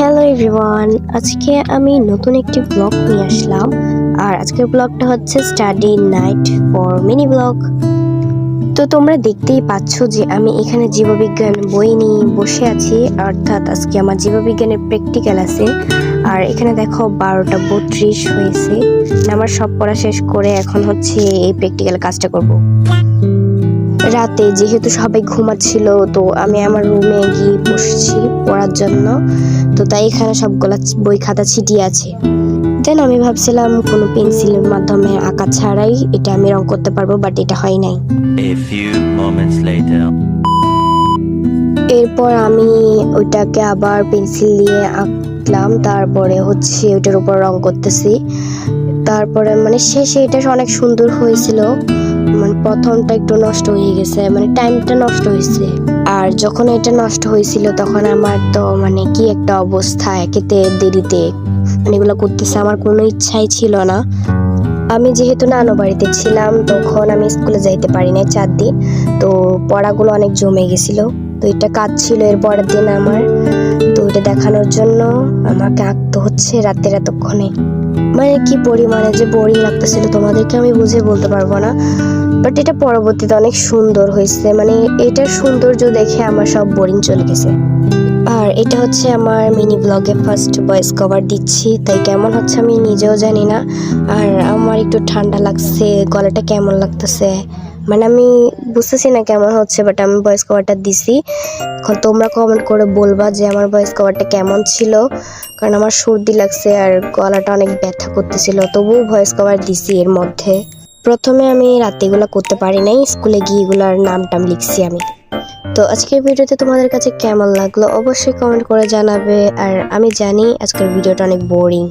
Hello everyone আজকে আমি নতুন একটি ব্লগ নিয়ে আসলাম। আর আজকের ব্লগটা হচ্ছে study night for mini blog তো তোমরা দেখতেই পাচ্ছ যে আমি এখানে জীববিজ্ঞান বই নিয়ে বসে আছি, অর্থাৎ আজকে আমার জীববিজ্ঞানের প্র্যাকটিক্যাল আছে। আর এখানে দেখো বারোটা বত্রিশ হয়েছে। আমার সব পড়া শেষ করে এখন হচ্ছে এই প্র্যাকটিক্যাল কাজটা করব। রাতে যেহেতু সবাই ঘুমাচ্ছিল তো আমি আমার রুমে গিয়ে বসছি পড়ার জন্য। তো তাই এখানে সবগুলা বই খাতা ছিটিয়ে আছে। দেন আমি ভাবছিলাম কোনো পেন্সিলের মাধ্যমে আঁকা ছাড়াই এটা আমি রং করতে পারব বাট এটা হয় নাই. এরপর আমি ওইটাকে আবার পেন্সিল দিয়ে আঁকলাম তারপরে হচ্ছে ওইটার উপর রং করতেছি। তারপরে মানে শেষে এটা অনেক সুন্দর হয়েছিল। প্রথমটা একটু নষ্ট হয়ে গেছে মানে টাইমটা নষ্ট হয়েছে। আর যখন এটা নষ্ট হয়েছিল, তখন আমার তো মানে কি একটা অবস্থা, একেতে দেরিতে। মানে এগুলো করতেছে আমার কোনো ইচ্ছাই ছিল না। আমি যেহেতু নানু বাড়িতে ছিলাম, তখন আমি স্কুলে যাইতে পারি নাই চার দিন। তো পড়াগুলো অনেক জমে গেছিল। তো এটা কাজ ছিল এর পরের দিন আমার। তো এটা দেখানোর জন্য আমাকে আঁকতে হচ্ছে রাতের এতক্ষণে। মানে কি পরিমাণে যে বোরিং লাগতেছিল তোমাদেরকে আমি বুঝে বলতে পারব না। বাট এটা পরবর্তীতে অনেক সুন্দর হয়েছে। মানে এটার সৌন্দর্য দেখে আমার সব বোরিং চলে গেছে। আর এটা হচ্ছে আমার মিনি ব্লগে ফার্স্ট ভয়েস কভার দিচ্ছি। তাই কেমন হচ্ছে আমি নিজেও জানি না। আর আমার একটু ঠান্ডা লাগছে, গলাটা কেমন লাগতেছে? মানে আমি বুঝতেছি না কেমন হচ্ছে বাট আমি ভয়েস কভারটা দিছি। এখন তোমরা কমেন্ট করে বলবা যে আমার ভয়েস কভারটা কেমন ছিল, কারণ আমার সর্দি লাগছে আর গলাটা অনেক ব্যথা করতেছিল, তবুও ভয়েস কভার দিছি এর মধ্যে। প্রথমে আমি রাতেগুলো করতে পারি নাই স্কুলে গিয়ে এগুলার নাম টাম লিখছি আমি। তো আজকের ভিডিওতে তোমাদের কাছে কেমন লাগল, অবশ্যই কমেন্ট করে জানাবে, আর আমি জানি আজকের ভিডিওটা অনেক বোরিং